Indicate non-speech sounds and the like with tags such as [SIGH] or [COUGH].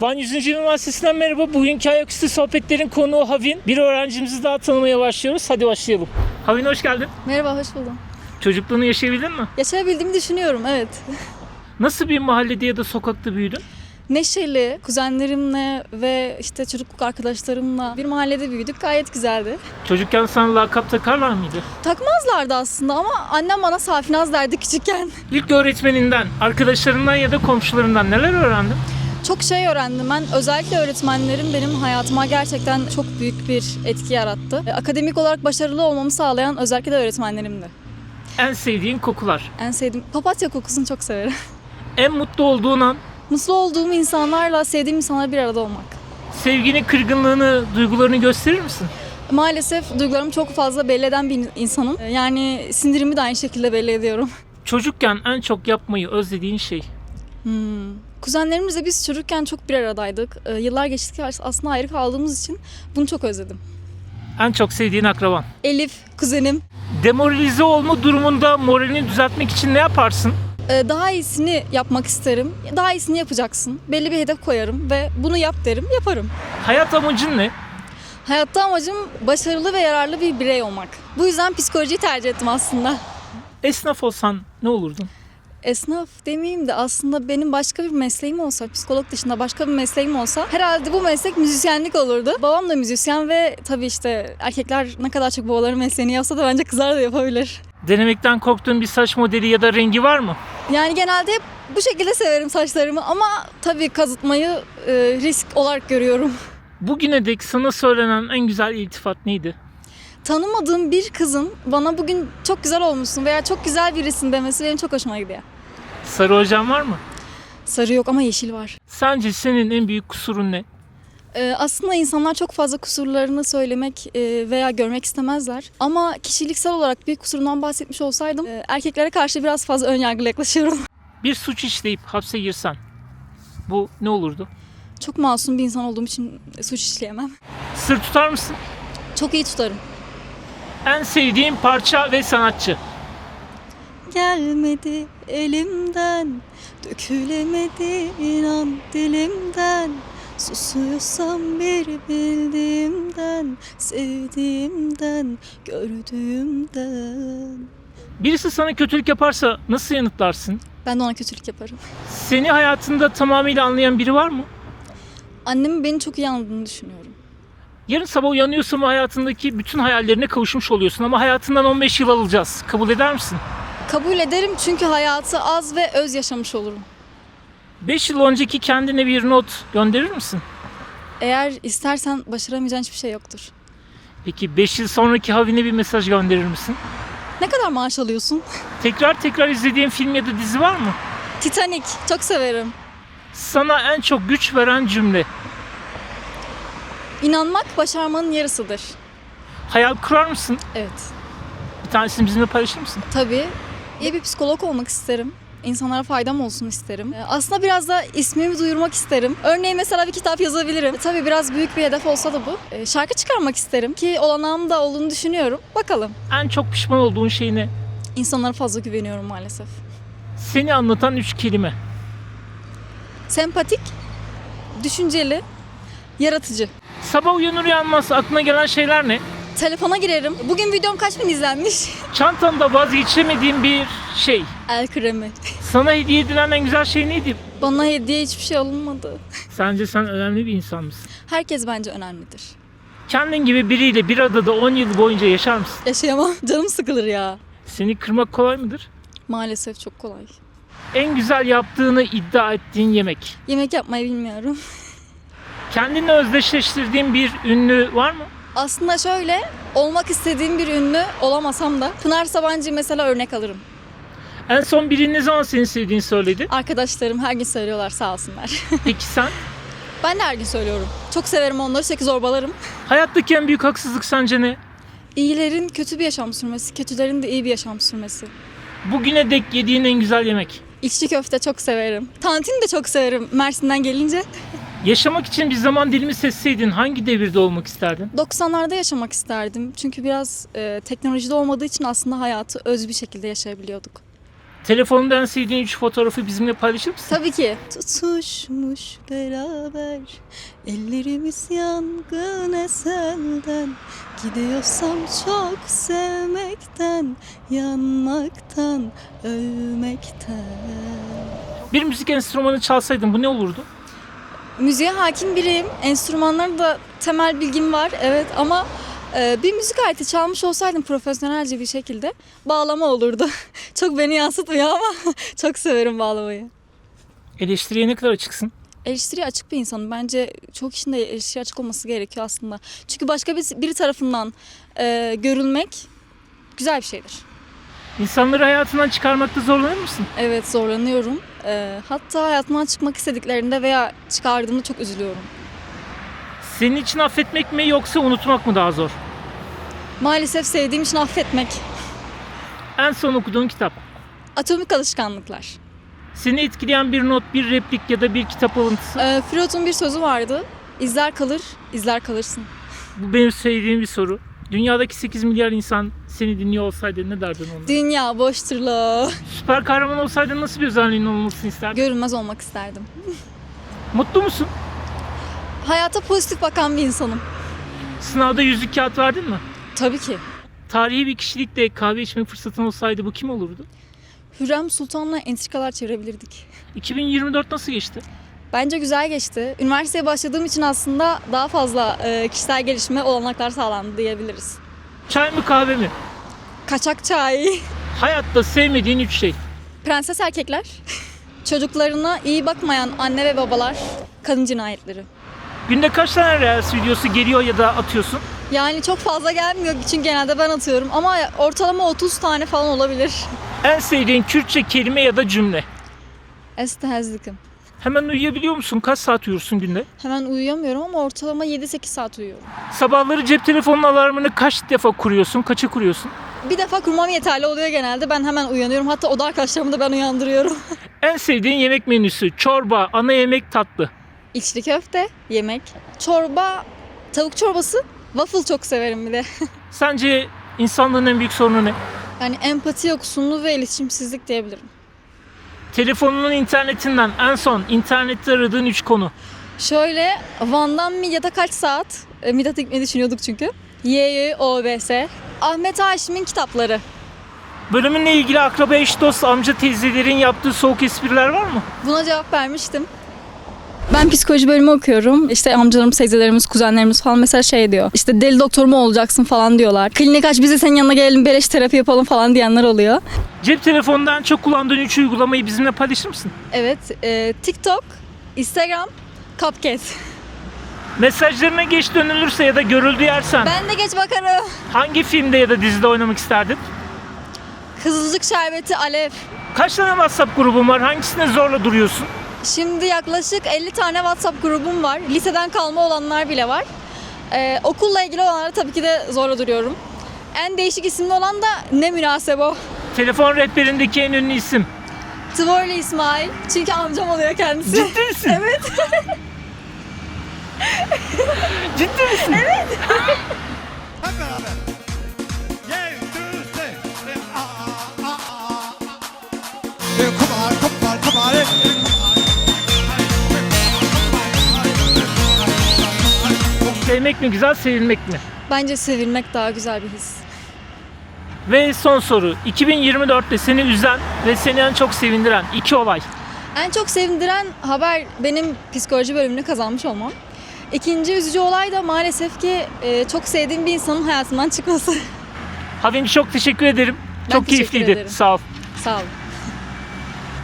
Van 100. Üniversitesi'nden merhaba. Bugünkü ayaküstü sohbetlerin konuğu Havin. Bir öğrencimizi daha tanımaya başlıyoruz. Hadi başlayalım. Havin hoş geldin. Merhaba, hoş buldum. Çocukluğunu yaşayabildin mi? Yaşayabildiğimi düşünüyorum, evet. Nasıl bir mahallede ya da sokakta büyüdün? Neşeli, kuzenlerimle ve işte çocukluk arkadaşlarımla bir mahallede büyüdük. Gayet güzeldi. Çocukken sana lakap takarlar mıydı? Takmazlardı aslında ama annem bana Safinaz derdi küçükken. İlk öğretmeninden, arkadaşlarından ya da komşularından neler öğrendin? Çok şey öğrendim ben. Özellikle öğretmenlerim benim hayatıma gerçekten çok büyük bir etki yarattı. E, Akademik olarak başarılı olmamı sağlayan özellikle de öğretmenlerimdi. En sevdiğin kokular. En sevdiğim papatya kokusunu çok severim. En mutlu olduğun an, Mutlu olduğum insanlarla, sevdiğim insanlarla bir arada olmak. sevgini, kırgınlığını, duygularını gösterir misin? Maalesef duygularımı çok fazla belli eden bir insanım. Yani sindirimi de aynı şekilde belli ediyorum. Çocukken en çok yapmayı özlediğin şey. Hmm. Kuzenlerimizle biz çocukken çok bir aradaydık. Ee, yıllar geçtikçe aslında ayrı kaldığımız için bunu çok özledim. En çok sevdiğin akraban. Elif, kuzenim. Demoralize olma durumunda moralini düzeltmek için ne yaparsın? Ee, daha iyisini yapmak isterim. Daha iyisini yapacaksın. Belli bir hedef koyarım ve bunu yap derim, yaparım. Hayat amacın ne? Hayatta amacım başarılı ve yararlı bir birey olmak. Bu yüzden psikolojiyi tercih ettim aslında. Esnaf olsan ne olurdun? Esnaf demeyeyim de aslında benim başka bir mesleğim olsa, psikolog dışında başka bir mesleğim olsa herhalde bu meslek müzisyenlik olurdu. Babam da müzisyen ve tabii işte erkekler ne kadar çok babaların mesleğini yapsa da bence kızlar da yapabilir. Denemekten korktuğun bir saç modeli ya da rengi var mı? Yani genelde hep bu şekilde severim saçlarımı ama tabii kazıtmayı e, risk olarak görüyorum. Bugüne dek sana söylenen en güzel iltifat neydi? Tanımadığım bir kızın bana bugün çok güzel olmuşsun veya çok güzel birisin demesi benim çok hoşuma gidiyor. Sarı hocam var mı? Sarı yok ama yeşil var. Sence senin en büyük kusurun ne? Ee, aslında insanlar çok fazla kusurlarını söylemek e, veya görmek istemezler. Ama kişiliksel olarak bir kusurundan bahsetmiş olsaydım e, erkeklere karşı biraz fazla önyargılı yaklaşıyorum. [LAUGHS] Bir suç işleyip hapse girsen bu ne olurdu? Çok masum bir insan olduğum için suç işleyemem. Sır tutar mısın? Çok iyi tutarım. En sevdiğin parça ve sanatçı. Gelmedi elimden, dökülemedi inan dilimden. Susuyorsam bir bildiğimden, sevdiğimden, gördüğümden. Birisi sana kötülük yaparsa nasıl yanıtlarsın? Ben de ona kötülük yaparım. Seni hayatında tamamıyla anlayan biri var mı? Annemin beni çok iyi anladığını düşünüyorum. Yarın sabah uyanıyorsun ve hayatındaki bütün hayallerine kavuşmuş oluyorsun ama hayatından 15 yıl alacağız. Kabul eder misin? Kabul ederim çünkü hayatı az ve öz yaşamış olurum. 5 yıl önceki kendine bir not gönderir misin? Eğer istersen başaramayacağın hiçbir şey yoktur. Peki 5 yıl sonraki Havin'e bir mesaj gönderir misin? Ne kadar maaş alıyorsun? Tekrar tekrar izlediğin film ya da dizi var mı? Titanic çok severim. Sana en çok güç veren cümle. İnanmak başarmanın yarısıdır. Hayal kurar mısın? Evet. Bir tanesini bizimle paylaşır mısın? Tabii. İyi bir psikolog olmak isterim. İnsanlara faydam olsun isterim. Ee, Aslında biraz da ismimi duyurmak isterim. Örneğin mesela bir kitap yazabilirim. Tabii biraz büyük bir hedef olsa da bu. Ee, Şarkı çıkarmak isterim ki olanağım da olduğunu düşünüyorum. Bakalım. En çok pişman olduğun şey ne? İnsanlara fazla güveniyorum maalesef. Seni anlatan üç kelime. Sempatik, düşünceli, yaratıcı. Sabah uyanır uyanmaz aklına gelen şeyler ne? Telefona girerim. Bugün videom kaç bin izlenmiş? Çantanda vazgeçemediğin bir şey. El kremi. Sana hediye edilen en güzel şey neydi? Bana hediye hiçbir şey alınmadı. Sence sen önemli bir insan mısın? Herkes bence önemlidir. Kendin gibi biriyle bir adada 10 yıl boyunca yaşar mısın? Yaşayamam. [LAUGHS] Canım sıkılır ya. Seni kırmak kolay mıdır? Maalesef çok kolay. En güzel yaptığını iddia ettiğin yemek. Yemek yapmayı bilmiyorum. [LAUGHS] Kendinle özdeşleştirdiğin bir ünlü var mı? Aslında şöyle, olmak istediğim bir ünlü olamasam da Pınar Sabancı mesela örnek alırım. En son biri ne zaman seni sevdiğini söyledi? Arkadaşlarım her gün söylüyorlar sağ olsunlar. [LAUGHS] Peki sen? ben de her gün söylüyorum. Çok severim onları, sürekli zorbalarım. Hayattaki en büyük haksızlık sence ne? İyilerin kötü bir yaşam sürmesi, kötülerin de iyi bir yaşam sürmesi. Bugüne dek yediğin en güzel yemek. İçli köfte çok severim. Tantini de çok severim Mersin'den gelince. [LAUGHS] Yaşamak için bir zaman dilimi seçseydin hangi devirde olmak isterdin? 90'larda yaşamak isterdim. Çünkü biraz e, teknolojide olmadığı için aslında hayatı öz bir şekilde yaşayabiliyorduk. Telefonunda en sevdiğin 3 fotoğrafı bizimle paylaşır mısın? Tabii ki. Tutuşmuş beraber ellerimiz yangın eselden Gidiyorsam çok sevmekten, yanmaktan, ölmekten Bir müzik enstrümanı çalsaydın bu ne olurdu? Müziğe hakim biriyim. Enstrümanlarda da temel bilgim var evet ama e, bir müzik aleti çalmış olsaydım profesyonelce bir şekilde bağlama olurdu. [LAUGHS] çok beni yansıtmıyor ama [LAUGHS] çok severim bağlamayı. Eleştiriye ne kadar açıksın? Eleştiriye açık bir insanım. Bence çok işin de eleştiriye açık olması gerekiyor aslında. Çünkü başka bir, biri tarafından e, görülmek güzel bir şeydir. İnsanları hayatından çıkarmakta zorlanır mısın? Evet zorlanıyorum. E, hatta hayatımdan çıkmak istediklerinde veya çıkardığımda çok üzülüyorum. Senin için affetmek mi yoksa unutmak mı daha zor? Maalesef sevdiğim için affetmek. En son okuduğun kitap. Atomik alışkanlıklar. Seni etkileyen bir not, bir replik ya da bir kitap alıntısı. E, Freud'un bir sözü vardı. İzler kalır, izler kalırsın. Bu benim sevdiğim bir soru. Dünyadaki 8 milyar insan seni dinliyor olsaydı ne derdin onlara? Dünya boştur la. Süper kahraman olsaydın nasıl bir özelliğin olmasını isterdin? Görünmez olmak isterdim. Mutlu musun? Hayata pozitif bakan bir insanım. Sınavda yüzlük kağıt verdin mi? Tabii ki. Tarihi bir kişilikle kahve içme fırsatın olsaydı bu kim olurdu? Hürrem Sultan'la entrikalar çevirebilirdik. 2024 nasıl geçti? Bence güzel geçti. Üniversiteye başladığım için aslında daha fazla e, kişisel gelişime olanaklar sağlandı diyebiliriz. Çay mı kahve mi? Kaçak çay, [LAUGHS] Hayatta sevmediğin 3 şey. prenses erkekler, çocuklarına iyi bakmayan anne ve babalar, kadın cinayetleri. Günde kaç tane Reels videosu geliyor ya da atıyorsun? Yani çok fazla gelmiyor çünkü genelde ben atıyorum ama ortalama 30 tane falan olabilir. En sevdiğin Kürtçe kelime ya da cümle. Estehezlikim. Hemen uyuyabiliyor musun? Kaç saat uyursun günde? Hemen uyuyamıyorum ama ortalama 7-8 saat uyuyorum. Sabahları cep telefonunun alarmını kaç defa kuruyorsun? Kaça kuruyorsun? Bir defa kurmam yeterli oluyor genelde. Ben hemen uyanıyorum. Hatta oda arkadaşlarımı da ben uyandırıyorum. [LAUGHS] En sevdiğin yemek menüsü? Çorba, ana yemek, tatlı. İçli köfte, yemek, çorba, tavuk çorbası, waffle çok severim bir de. [LAUGHS] Sence insanlığın en büyük sorunu ne? Yani empati yoksunluğu ve iletişimsizlik diyebilirim. Telefonunun internetinden en son internette aradığın 3 konu. Şöyle Van'dan Midyat'a kaç saat? E, Midyat'a gitmeyi düşünüyorduk çünkü. YY, OBS. Ahmet Haşim'in kitapları. Bölümünle ilgili akraba, eş, dost, amca, teyzelerin yaptığı soğuk espriler var mı? Buna cevap vermiştim. Ben psikoloji bölümü okuyorum. İşte amcalarımız, teyzelerimiz, kuzenlerimiz falan mesela şey diyor. İşte deli doktor mu olacaksın falan diyorlar. Klinik aç biz de senin yanına gelelim beleş terapi yapalım falan diyenler oluyor. Cep telefonundan çok kullandığın 3 uygulamayı bizimle paylaşır mısın? Evet, e, TikTok, Instagram, Cupcake. Mesajlarına geç dönülürse ya da görüldü yersen Ben de geç bakarım. hangi filmde ya da dizide oynamak isterdin? Kızılcık şerbeti, alev. Kaç tane WhatsApp grubun var? Hangisine zorla duruyorsun? Şimdi yaklaşık 50 tane WhatsApp grubum var. Liseden kalma olanlar bile var. E, okulla ilgili olanlara tabii ki de zorla duruyorum. En değişik isimli olan da ne münasebo. Telefon rehberindeki en ünlü isim. Tvorli İsmail. Çünkü amcam oluyor kendisi. Ciddi misin? [LAUGHS] Evet. Ciddi misin? [LAUGHS] Evet. Hep beraber. Kom her. Eh, Sevmek mi güzel, sevilmek mi? Bence sevilmek daha güzel bir his. Ve son soru. 2024'te seni üzen ve seni en çok sevindiren iki olay. En çok sevindiren haber benim psikoloji bölümünü kazanmış olmam. İkinci üzücü olay da maalesef ki e, çok sevdiğim bir insanın hayatından çıkması. Havin çok teşekkür ederim. Ben çok teşekkür keyifliydi. ederim. Sağ ol. Sağ olun.